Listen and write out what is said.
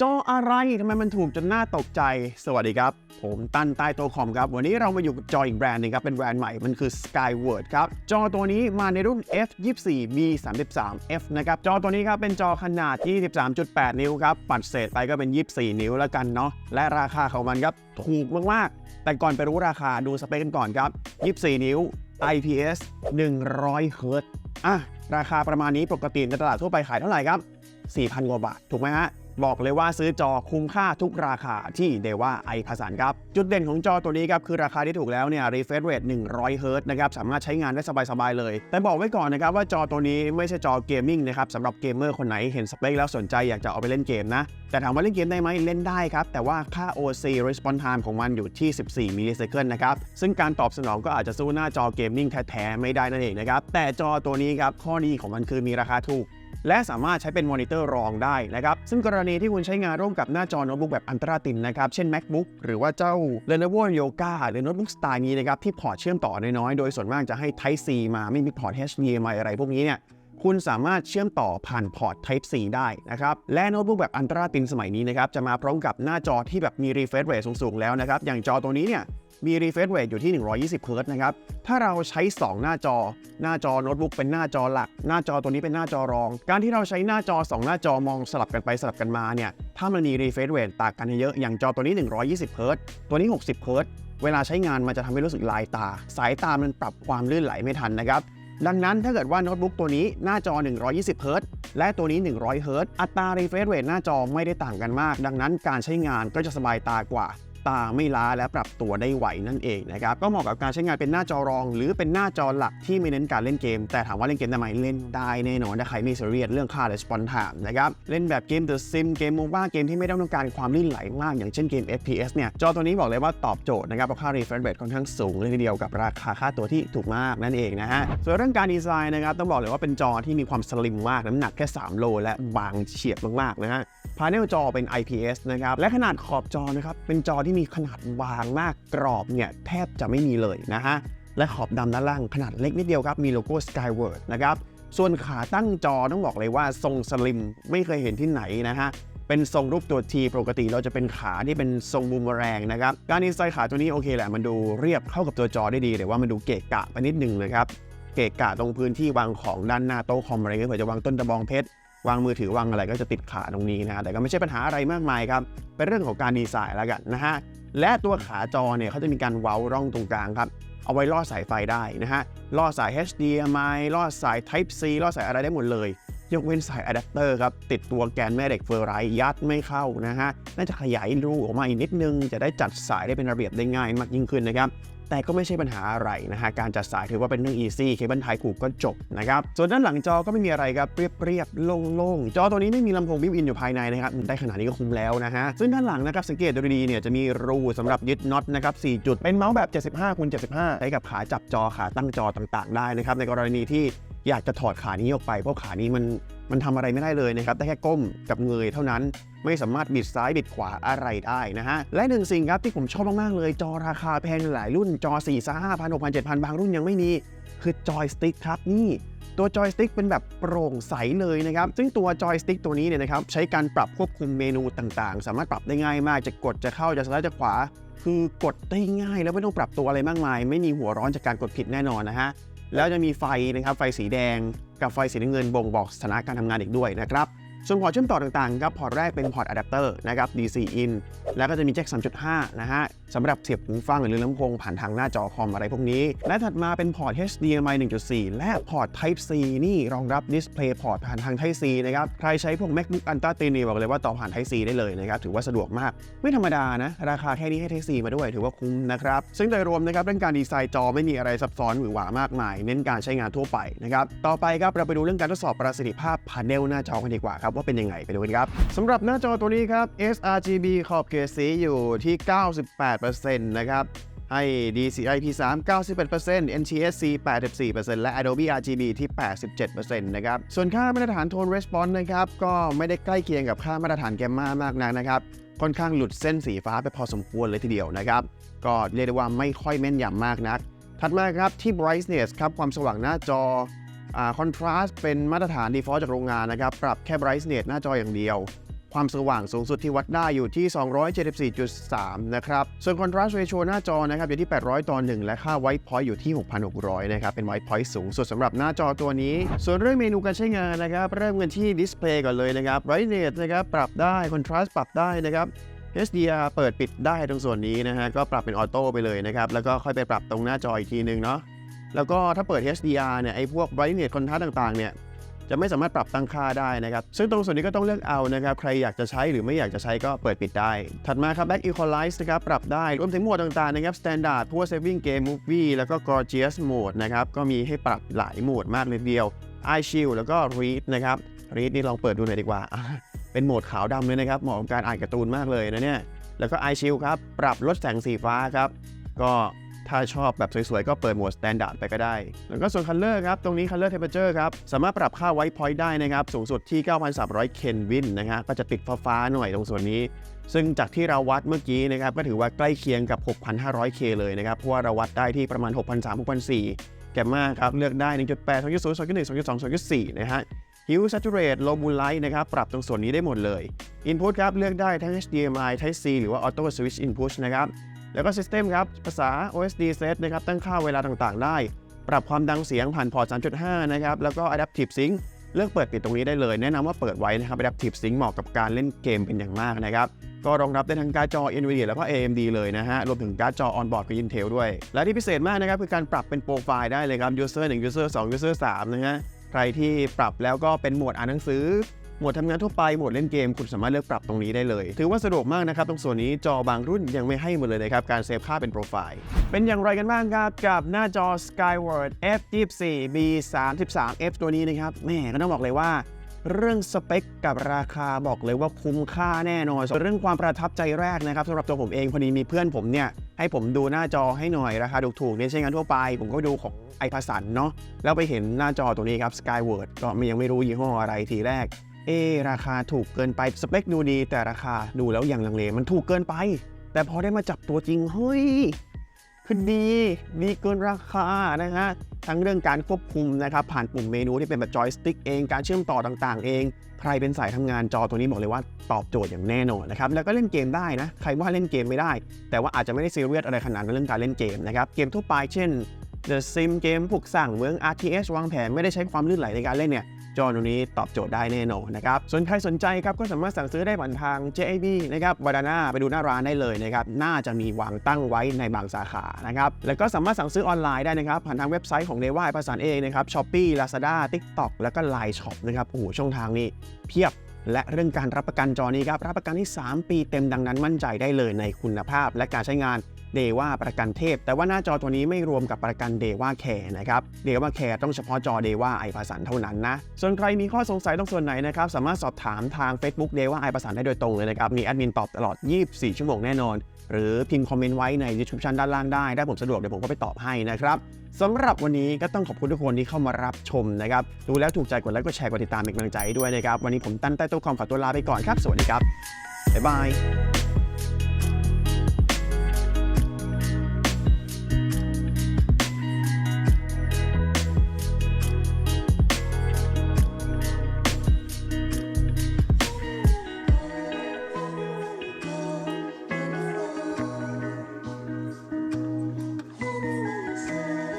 จออะไรทำไมมันถูกจนน่าตกใจ สวัสดีครับ ผมตั้นใต้โตคอมครับ วันนี้เรามาอยู่กับจออีกแบรนด์หนึงครับ เป็นแบรนด์ใหม่ มันคือ Skyward ครับ จอตัวนี้มาในรุ่น F24 B33F นะครับ จอตัวนี้ครับ เป็นจอขนาด 23.8 นิ้วครับ ปัดเศษไปก็เป็น 24 นิ้วแล้วกันเนาะ และราคาของมันครับ ถูกมาก ๆ แต่ก่อนไปรู้ราคาดูสเปคกันก่อนครับ 24 นิ้ว IPS 100 h z อะ ราคาประมาณนี้ปกติในตลาดทั่วไปขายเท่าไหร่ครับ 4,000 กว่าบาท ถูกไหมฮะ บอกเลยว่าซื้อจอคุ้มค่าทุกราคาที่เดว่าไอพาสันครับ จุดเด่นของจอตัวนี้ครับ คือราคาที่ถูกแล้วเนี่ย refresh rate 100เฮิร์ตนะครับ สามารถใช้งานได้สบาย ๆ เลย แต่บอกไว้ก่อนนะครับว่าจอตัวนี้ไม่ใช่จอเกมมิ่งนะครับสำหรับเกมเมอร์คนไหนเห็นสเปคแล้วสนใจอยากจะเอาไปเล่นเกมนะ แต่ถามว่าเล่นเกมได้ไหมเล่นได้ครับ แต่ว่าค่า OC response time ของมันอยู่ที่ 14มิลลิเซคันนะครับซึ่งการตอบสนองก็อาจจะสู้หน้าจอเกมมิ่งแท้ๆไม่ได้นั่นเองนะครับแต่จอตัวนี้ครับข้อดีของมันคือมีราคาถูก และสามารถใช้เป็นมอนิเตอร์รองได้นะครับ ซึ่งกรณีที่คุณใช้งานร่วมกับหน้าจอโน้ตบุ๊กแบบอันตราตินนะครับ เช่น MacBook หรือว่าเจ้า Lenovo Yoga หรือโน้ตบุ๊กสไตล์นี้นะครับ ที่พอร์ตเชื่อมต่อน้อยๆ โดยส่วนมากจะให้ Type C มาไม่มีพอร์ต HDMI อะไรพวกนี้เนี่ยคุณสามารถเชื่อมต่อผ่านพอร์ต Type C ได้นะครับ และโน้ตบุ๊กแบบอันตราตินสมัยนี้นะครับ จะมาพร้อมกับหน้าจอที่แบบมี refresh rate สูง ๆ แล้วนะครับ อย่างจอตัวนี้เนี่ย มี refresh rate อยู่ที่ 120 Hz นะครับ ถ้าเราใช้ 2 หน้าจอ หน้าจอโน้ตบุ๊กเป็นหน้าจอหลัก หน้าจอตัวนี้เป็นหน้าจอรอง การที่เราใช้หน้าจอ 2 หน้าจอมองสลับกันไปสลับกันมาเนี่ย ถ้ามันมี refresh rate ต่างกันเยอะ อย่างจอตัวนี้ 120 Hz ตัวนี้ 60 Hz เวลาใช้งานมันจะทำให้รู้สึกลายตา สายตามันปรับความลื่นไหลไม่ทันนะครับดังนั้นถ้าเกิดว่าโน้ตบุ๊กตัวนี้หน้าจอ 120 Hz และตัวนี้ 100 Hz อัตรา refresh rate หน้าจอไม่ได้ต่างกันมาก ดังนั้นการใช้งานก็จะสบายตากว่า ตาไม่ล้าและปรับตัวได้ไหวนั่นเองนะครับก็เหมาะกับการใช้งานเป็นหน้าจอรอง หรือเป็นหน้าจอหลักที่ไม่เน้นการเล่นเกม แต่ถามว่าเล่นเกมได้ไหมเล่นได้แน่นอนถ้าใครไม่ซีเรียสเรื่องค่า response time นะครับเล่นแบบเกม The Sim เกมโมบ้าเกมที่ไม่ต้องการความลื่นไหลมาก อย่างเช่นเกม FPS เนี่ยจอตัวนี้บอกเลยว่าตอบโจทย์นะครับเพราะค่า refresh rate ค่อนข้างสูงเลยทีเดียวกับราคาค่าตัวที่ถูกมากนั่นเองนะฮะส่วนเรื่องการดีไซน์นะครับต้องบอกเลยว่าเป็นจอที่มีความสลิมมากน้ำหนักแค่ 3 โลและบางเฉียบมากๆนะฮะ พาเนลจอเป็น IPS นะครับ และขนาดขอบจอนะครับ เป็นจอที่มีขนาดบางมากกรอบเนี่ยแทบจะไม่มีเลยนะฮะ และขอบดำด้านล่างขนาดเล็กนิดเดียวครับ มีโลโก้ Skyward นะครับ ส่วนขาตั้งจอต้องบอกเลยว่าทรงสลิมไม่เคยเห็นที่ไหนนะฮะเป็นทรงรูปตัว T ปกติเราจะเป็นขาที่เป็นทรงบูมแรงนะครับ การดีไซน์ขาตัวนี้โอเคแหละมันดูเรียบเข้ากับตัวจอได้ดีแต่ว่ามันดูเกะกะไปนิดนึงนะครับ เกะกะตรงพื้นที่วางของด้านหน้าโต๊ะคอมอะไรเงี้ยเผื่อจะวางต้นตะบองเพชร วางมือถือวางอะไรก็จะติดขาตรงนี้นะฮะแต่ก็ไม่ใช่ปัญหาอะไรมากมายครับ เป็นเรื่องของการดีไซน์แล้วกันนะฮะ และตัวขาจอเนี่ยเขาจะมีการเว้าร่องตรงกลางครับ เอาไว้ล่อสายไฟได้นะฮะ ล่อสาย HDMI ล่อสาย Type C ล่อสายอะไรได้หมดเลย ยกเว้นสายอะแดปเตอร์ครับ ติดตัวแกนแม่เหล็กเฟอร์ไรท์ยัดไม่เข้านะฮะ น่าจะขยายรูออกมาอีกนิดนึง จะได้จัดสายได้เป็นระเบียบได้ง่ายมากยิ่งขึ้นนะครับแต่ก็ไม่ใช่ปัญหาอะไรนะฮะ การจัดสายถือว่าเป็นเรื่อง easy เคเบิลไทยผูกก็จบนะครับ ส่วนด้านหลังจอก็ไม่มีอะไรครับ เรียบๆ โล่งๆ จอตัวนี้ไม่มีลำโพงบิวอินอยู่ภายในนะครับ ได้ขนาดนี้ก็คุ้มแล้วนะฮะ ซึ่งด้านหลังนะครับสังเกตดูดีๆ เนี่ยจะมีรูสำหรับยึดน็อตนะครับ 4 จุด เป็นเมาส์แบบ 75คูณ75 ใช้กับขาจับจอขาตั้งจอต่างๆ ได้นะครับ ในกรณีที่ อยากจะถอดขานี้ออกไป เพราะขานี้มันมันทำอะไรไม่ได้เลยนะครับ ได้แค่ก้มกับเงยเท่านั้น ไม่สามารถบิดซ้ายบิดขวาอะไรได้นะฮะ และหนึ่งสิ่งครับที่ผมชอบมากๆเลย จอราคาแพงหลายรุ่น จอ 4 5 0 0 0 6 0 0 7,000 บางรุ่นยังไม่มี คือจอยสติ๊กครับนี่ตัวจอยสติ๊กเป็นแบบโปร่งใสเลยนะครับ ซึ่งตัวจอยสติ๊กตัวนี้เนี่ยนะครับใช้การปรับควบคุมเมนูต่างๆ สามารถปรับได้ง่ายมาก จะกดจะเข้าจะซ้ายจะขวา คือกดได้ง่ายแล้วไม่ต้องปรับตัวอะไรมากมาย ไม่มีหัวร้อนจากการกดผิดแน่นอนนะฮะ แล้วจะมีไฟนะครับไฟสีแดงกับไฟสีน้ำเงินบ่งบอกสถานะการทำงานอีกด้วยนะครับ ส่วนพอร์ตเชื่อมต่อต่างๆครับพอร์ตแรกเป็นพอร์ตอะแดปเตอร์นะครับ DC in แล้วก็จะมีแจ็ค 3.5 นะฮะสำหรับเสียบหูฟังหรือลำโพงผ่านทางหน้าจอคอมอะไรพวกนี้ และถัดมาเป็นพอร์ต HDMI 1.4 และพอร์ต Type C นี่รองรับ Display พอร์ตผ่านทาง Type C นะครับ ใครใช้พวก MacBook Ultra ตีนี่บอกเลยว่าต่อผ่าน Type C ได้เลยนะครับ ถือว่าสะดวกมาก ไม่ธรรมดานะ ราคาแค่นี้ให้ Type C มาด้วยถือว่าคุ้มนะครับ ซึ่งโดยรวมนะครับเรื่องการดีไซน์จอไม่มีอะไรซับซ้อนหรือหวามากมาย เน้นการใช้งานทั่วไปนะครับ ต่อไปครับเราไปดูเรื่องการทดสอบประสิทธิภาพพาเนลหน้าจอกันดีกว่าครับว่าเป็นยังไงไปดูกันครับสำหรับหน้าจอตัวนี้ครับ sRGB ขอบเขตสีอยู่ที่ 98%นะครับให้ DCI P3 91% NTSC 84%และ Adobe RGB ที่ 87%นะครับ ส่วนค่ามาตรฐานโทน Response นะครับ ก็ไม่ได้ใกล้เคียงกับค่ามาตรฐานแกมมามากนักนะครับ ค่อนข้างหลุดเส้นสีฟ้าไปพอสมควรเลยทีเดียวนะครับ ก็เรียกได้ว่าไม่ค่อยแม่นยำมากนัก ถัดมาครับที่ brightness ครับ ความสว่างหน้าจอ คอ่า contrast เป็นมาตรฐาน default จากโรงงานนะครับ ปรับแค่ brightness หน้าจออย่างเดียว ความสว่างสูงสุดที่วัดได้อยู่ที่ 274.3 นะครับ ส่วน contrast ratio หน้าจอนะครับอยู่ที่ 800 ต่อ 1 และค่า white point อยู่ที่ 6,600 นะครับ เป็น white point สูงสุดสำหรับหน้าจอตัวนี้ ส่วนเรื่องเมนูการใช้งานนะครับ เริ่มกันที่ display ก่อนเลยนะครับ brightness นะครับปรับได้ contrast ปรับได้นะครับ HDR เปิดปิดได้ตรงส่วนนี้นะฮะก็ปรับเป็นออโต้ไปเลยนะครับแล้วก็ค่อยไปปรับตรงหน้าจออีกทีนึงเนาะ แล้วก็ถ้าเปิด HDR เนี่ยไอ้พวก brightness contrast ต่างๆเนี่ยจะไม่สามารถปรับตั้งค่าได้นะครับ ซึ่งตรงส่วนนี้ก็ต้องเลือกเอานะครับ ใครอยากจะใช้หรือไม่อยากจะใช้ก็เปิดปิดได้ ถัดมาครับ Back Equalize นะครับ ปรับได้ รวมถึงโหมดต่างๆ นะครับ Standard พวก Saving Game Movie แล้วก็ Gorgeous Mode นะครับ ก็มีให้ปรับหลายโหมดมากเลยเดียว Eye Shield แล้วก็ Read นะครับ Read นี่ลองเปิดดูหน่อยดีกว่า เป็นโหมดขาวดำเลยนะครับ เหมาะกับการอ่านการ์ตูนมากเลยนะเนี่ย แล้วก็ Eye Shield ครับ ปรับลดแสงสีฟ้าครับ ก็ ถ้าชอบแบบสวยๆ ก็เปิดโหมด Standard ไปก็ได้ แล้วก็ส่วน Color ครับ ตรงนี้ Color Temperature ครับ สามารถปรับค่า White Point ได้นะครับ สูงสุดที่ 9,300 เคลวินนะฮะก็จะติดฟ้าๆหน่อยตรงส่วนนี้ ซึ่งจากที่เราวัดเมื่อกี้นะครับก็ถือว่าใกล้เคียงกับ 6,500K เลยนะครับเพราะว่าเราวัดได้ที่ประมาณ 6,300 6,400แก่มากครับเลือกได้ 1.8 2.0 2.1 2.2 2.4นะฮะ Hue Saturate Low Moonlight นะครับ ปรับตรงส่วนนี้ได้หมดเลย Input ครับ เลือกได้ทั้ง HDMI Type C หรือว่า Auto Switch Input นะครับ แล้วก็ System ครับ ภาษา OSD Set นะครับ ตั้งค่าเวลาต่างๆ ได้ ปรับความดังเสียงผ่านพอร์ต 3.5 นะครับ แล้วก็ Adaptive Sync เลือกเปิดปิดตรงนี้ได้เลย แนะนำว่าเปิดไว้นะครับ Adaptive Sync เหมาะกับการเล่นเกมเป็นอย่างมากนะครับ ก็รองรับได้ทั้งการ์ดจอ NVIDIA แล้วก็ AMD เลยนะฮะ รวมถึงการ์ดจอ on-board กับ Intel ด้วย และที่พิเศษมากนะครับคือการปรับเป็นโปรไฟล์ได้เลยครับ User 1 User 2 User 3นะฮะ ใครที่ปรับแล้วก็เป็นโหมดอ่านหนังสือ โหมดทำงานทั่วไปโหมดเล่นเกมคุณสามารถเลือกปรับตรงนี้ได้เลย ถือว่าสะดวกมากนะครับตรงส่วนนี้จอบางรุ่นยังไม่ให้หมดเลยนะครับการเซฟค่าเป็นโปรไฟล์ เป็นอย่างไรกันบ้างครับกับหน้าจอ Skyward F24 B33F ตัวนี้นะครับแม่ก็ต้องบอกเลยว่าเรื่องสเปคกับราคาบอกเลยว่าคุ้มค่าแน่นอนเรื่องความประทับใจแรกนะครับสำหรับตัวผมเองพอดีมีเพื่อนผมเนี่ยให้ผมดูหน้าจอให้หน่อยราคาถูกๆเนี่ยใช้งานทั่วไป ผมก็ดูของไอพาสันเนาะแล้วไปเห็นหน้าจอตัวนี้ครับ Skyward ก็ยังไม่รู้ยี่ห้ออะไรทีแรก เอ ราคาถูกเกินไปสเปคดูดี แต่ราคาดูแล้วยังลังเลมันถูกเกินไป แต่พอได้มาจับตัวจริงเฮ้ยคือดี ดีเกินราคานะฮะทั้งเรื่องการควบคุมนะครับผ่านปุ่มเมนูที่เป็นแบบจอยสติ๊กเองการเชื่อมต่อต่างๆ เอง ใครเป็นสายทำงานจอตัวนี้บอกเลยว่าตอบโจทย์อย่างแน่นอนนะครับแล้วก็เล่นเกมได้นะใครว่าเล่นเกมไม่ได้ แต่ว่าอาจจะไม่ได้ซีเรียสอะไรขนาดนั้นเรื่องการเล่นเกมนะครับเกมทั่วไปเช่น The Sim เกมพวกสั่งเมือง RTS วางแผนไม่ได้ใช้ความลื่นไหลในการเล่นเนี่ย จอตัวนี้ตอบโจทย์ได้แน่นอนนะครับส่วนใครสนใจครับก็สามารถสั่งซื้อได้ผ่านทาง JAB นะครับบาดาน่าไปดูหน้าร้านได้เลยนะครับน่าจะมีวางตั้งไว้ในบางสาขานะครับแล้วก็สามารถสั่งซื้อออนไลน์ได้นะครับผ่านทางเว็บไซต์ของเดว่าภาษาเองนะครับ Shopee Lazada TikTok แล้วก็ Line Shop นะครับโอ้โหช่องทางนี้เพียบและเรื่องการรับประกันจอนี้ครับรับประกันที่ 3 ปีเต็มดังนั้นมั่นใจได้เลยในคุณภาพและการใช้งาน เดว่าประกันเทพ แต่ว่าหน้าจอตัวนี้ไม่รวมกับประกันเดว่าแคร์นะครับเดว่าแคร์ต้องเฉพาะจอเดว่าไอภาสันเท่านั้นนะ ส่วนใครมีข้อสงสัยตรงส่วนไหนนะครับ สามารถสอบถามทาง Facebook เดว่าไอภาสันได้โดยตรงเลยนะครับ มีแอดมินตอบตลอด 24 ชั่วโมงแน่นอน หรือพิมพ์คอมเมนต์ไว้ใน description ด้านล่างได้ถ้าผมสะดวกเดี๋ยวผมก็ไปตอบให้นะครับสำหรับวันนี้ก็ต้องขอบคุณทุกคนที่เข้ามารับชมนะครับ ดูแล้วถูกใจกดไลค์กดแชร์กดติดตามเป็นกำลังใจด้วยนะครับ วันนี้ผมตั้นใต้โต๊ะคอมขอตัวลาไปก่อนครับ สวัสดีครับบ๊ายบาย